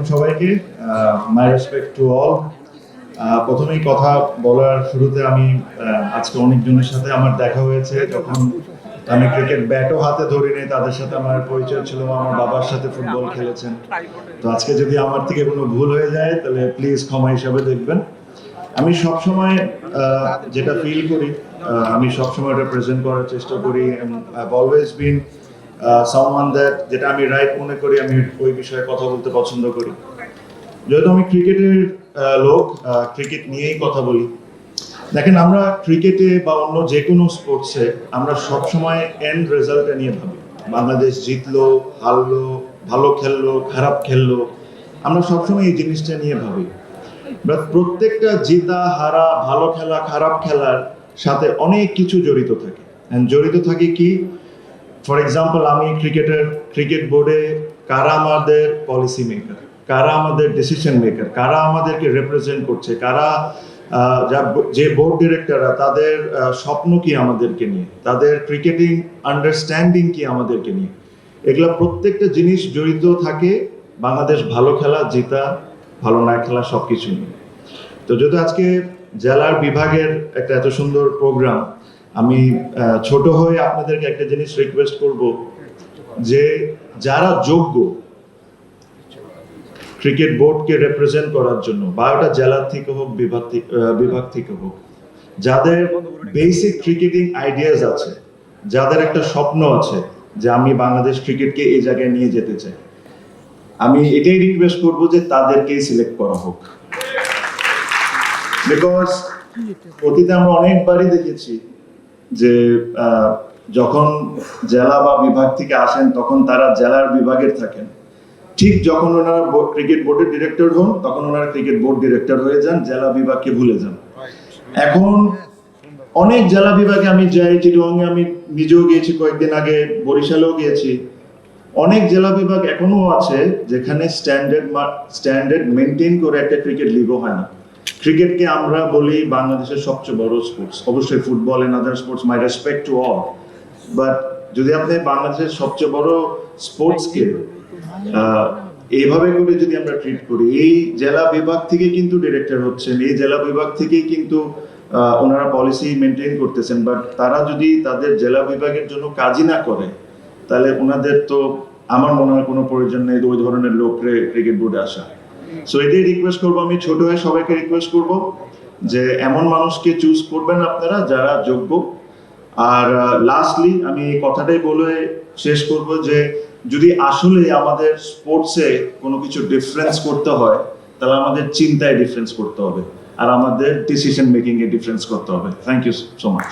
আলাইকুম সবাইকে। মাই respect to all প্রথমেই কথা বলার শুরুতে আমি আজকে অনেকজনের সাথে আমার দেখা হয়েছে। যখন আমি ক্রিকেট ব্যাটও হাতে ধরিনি তাদের সাথে আমার পরিচয় ছিল আমার বাবার সাথে ফুটবল খেলেছেন। তো আজকে যদি আমার থেকে কোনো ভুল হয়ে যায় তাহলে প্লিজ ক্ষমা হিসাবে দেখবেন। আমি সবসময় আহ, যেটা ফিল করি আমি সবসময় ওটা প্রেজেন্ট করার চেষ্টা করি অলওয়েজ বিন দ্যাট যেটা আমি রাইট মনে করি, আমি ওই বিষয়ে কথা বলতে পছন্দ করি। যেহেতু আমি ক্রিকেটের লোক ক্রিকেট নিয়েই কথা বলি। দেখেন, আমরা ক্রিকেটে বা অন্য যে কোনো স্পোর্টসে আমরা সবসময় এন্ড রেজাল্টটা নিয়ে ভাবি। বাংলাদেশ জিতলো, হারলো, ভালো খেললো, খারাপ খেললো, আমরা সবসময় এই জিনিসটা নিয়ে ভাবি। প্রত্যেকটা জিতা, হারা, ভালো খেলা, খারাপ খেলার সাথে অনেক কিছু জড়িত থাকে। জড়িত থাকে কি? ফর এক্সাম্পল আমি ক্রিকেটের, ক্রিকেট বোর্ডে কারা আমাদের পলিসি মেকার কারা আমাদের ডিসিশন মেকার কারা আমাদেরকে রিপ্রেজেন্ট করছে, কারা যা- বোর্ড ডিরেক্টররা তাদের স্বপ্ন কি আমাদেরকে নিয়ে, তাদের ক্রিকেটিং আন্ডারস্ট্যান্ডিং কি আমাদেরকে নিয়ে। এগুলা প্রত্যেকটা জিনিস জড়িত থাকে বাংলাদেশ ভালো খেলা, জেতা, ভালো না খেলা সবকিছু নিয়ে। তো যদি আজকে জেলার বিভাগের একটা এত সুন্দর প্রোগ্রাম আমি ছোট হয়ে আপনাদেরকে একটা জিনিস রিকোয়েস্ট করব যে যারা যোগ্য ক্রিকেট বোর্ডকে রিপ্রেজেন্ট করার জন্য বা ওটা জেলার থেকে হোক, বিভাগ বিভাগ থেকে হোক, যাদের বেসিক ক্রিকেটিং আইডিয়াস আছে, যাদের একটা স্বপ্ন আছে যে আমি বাংলাদেশ ক্রিকেটকে এই জায়গায় নিয়ে যেতে চাই, আমি এটাই রিকোয়েস্ট করব যে তাদেরকেই সিলেক্ট করা হোক। বিকজ অতীতে আমরা অনেকবারই দেখেছি যে যখন জেলা বা বিভাগ থেকে আসেন তখন তারা জেলার বিভাগের থাকেন। ঠিক যখন ওনারা ক্রিকেট বোর্ডের ডিরেক্টর হন, তখন ওনারা ক্রিকেট বোর্ড ডিরেক্টর হয়ে যান, জেলা বিভাগকে ভুলে যান। এখন অনেক জেলা বিভাগে আমি যাই, চিটুয়াঙ্গে আমি নিজেও গিয়েছি, কয়েকদিন আগে বরিশালেও গিয়েছি। অনেক জেলা বিভাগ এখনও আছে যেখানে স্ট্যান্ডার্ড স্ট্যান্ডার্ড মেনটেন করে একটা ক্রিকেট লিগও হয় না। ক্রিকেটকে আমরা বলি বাংলাদেশের সবচেয়ে বড় স্পোর্টস অবশ্যই football and other sports my respect to all but যদি আপনি বাংলাদেশের সবচেয়ে বড় স্পোর্টসকে এইভাবে করে যদি আমরা ট্রিট করি, এই জেলা বিভাগ থেকে কিন্তু ডিরেক্টর হচ্ছেন, এই জেলা বিভাগ থেকেই কিন্তু ওনারা পলিসি মেনটেন করতেছেন। বাট তারা যদি তাদের জেলা বিভাগের জন্য কাজই না করে, তাহলে ওনাদের তো আমার মনে হয় কোনো প্রয়োজন নেই ওই ধরনের লোকরে ক্রিকেট বোর্ডে আসা। সো এটাই রিকোয়েস্ট করব আমি, ছোট হয়ে সবাইকে রিকোয়েস্ট করব যে এমন মানুষকে চুজ করবেন আপনারা যারা যোগ্য। আর লাস্টলি আমি এই কথাটাই বলে শেষ করব যে যদি আসলে আমাদের স্পোর্টসে কোনো কিছু ডিফারেন্স করতে হয়, তাহলে আমাদের চিন্তায় ডিফারেন্স করতে হবে। আর আমাদের ডিসিশন মেকিং এ ডিফারেন্স করতে হবে। Thank you so much